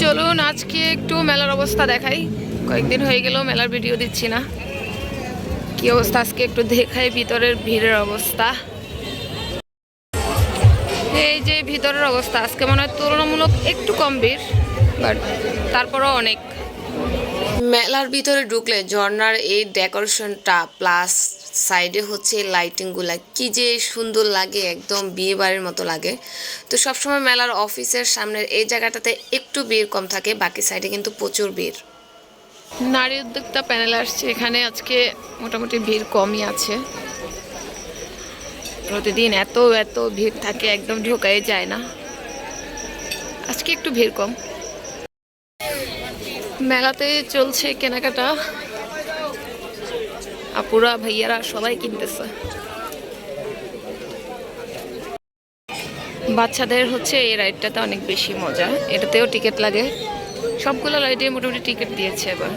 চলুন, আজকে একটু মেলার অবস্থা দেখাই। কয়েকদিন হয়ে গেলেও মেলার ভিডিও দিচ্ছি না। কি অবস্থা? আজকে একটু দেখাই ভিতরের ভিড়ের অবস্থা। এই যে ভিতরের অবস্থা, আজকে মনে হয় তুলনামূলক একটু কম ভিড়, বাট তারপরেও অনেক। মেলার ভিতরে ঢুকলে ঝর্নার এই ডেকোরেশনটা প্লাস সাইডে হচ্ছে লাইটিংগুলা। কি যে সুন্দর লাগে, একদম বিয়ে বাড়ির মতো লাগে। তো সবসময় মেলার অফিসের সামনের এই জায়গাটাতে একটু ভিড় কম থাকে, বাকি সাইডে কিন্তু প্রচুর ভিড়। নারী উদ্যোক্তা প্যানেল আসছে, এখানে আজকে মোটামুটি ভিড় কমই আছে। প্রতিদিন এত এত ভিড় থাকে, একদম ঢোকাই যায় না। আজকে একটু ভিড় কম। মেলাতে চলছে কেনাকাটা। আপুরা ভাইয়ারা সবাই কিনতেছে। বাচ্চাদের হচ্ছে এই রাইডটাতে অনেক বেশি মজা। এটাতেও টিকিট লাগে। সবগুলো রাইডে মোটামুটি টিকিট দিয়েছে এবার।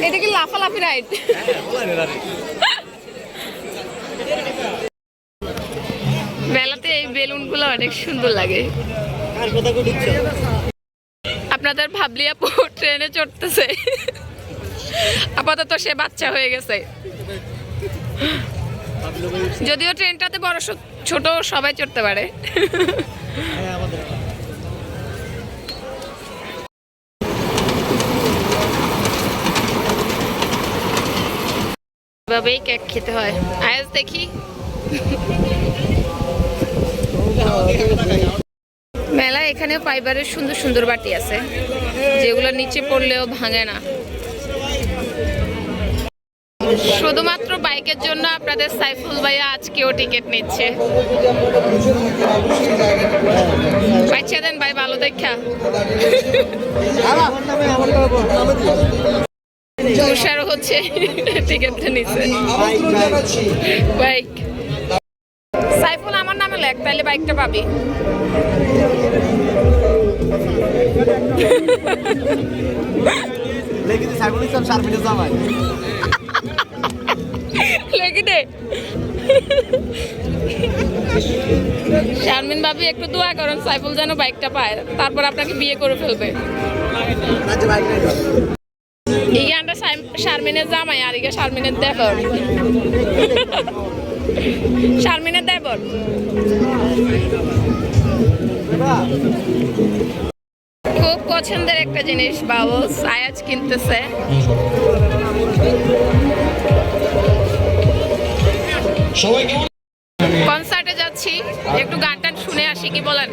এটা কি লাফালাফি রাইড। বেলুনগুলো অনেক সুন্দর লাগে। আপনাদের ভাবলি আপু ট্রেনে চড়তেছে। আপাতত সে বাচ্চা হয়ে গেছে। যদিও ট্রেনটাতে বড় ছোট সবাই চড়তে পারে। হ্যাঁ এভাবেই কেক খেতে হয়। আয়াজ দেখি। মেলা এখানে ফাইবারের সুন্দর সুন্দর বাটি আছে যেগুলো নিচে পড়লেও ভাঙে না। শুধুমাত্র বাইকের জন্য আপনাদের সাইফুল ভাইয়া আজকেও টিকিট নিচ্ছে। বাচ্চা দেন ভাই ভালো দেখা। তুষারও হচ্ছে টিকিটটা নিচ্ছে। সাইফুল লেখ তাহলে বাইকটা পাবি। লেগে দে শারমিন ভাবি একটু দোয়া করুন সাইফুল যেন বাইকটা পায় তারপর আপনাকে বিয়ে করে ফেলবে। সাইম- শারমিনের জামাই আর ইগে শারমিনের দেবর। শারমিনের দেবর। খুব পছন্দের একটা জিনিস বাবলস আয়াজ কিনতেছে। কনসার্টে যাচ্ছি একটু গান টান শুনে আসি কি বলেন?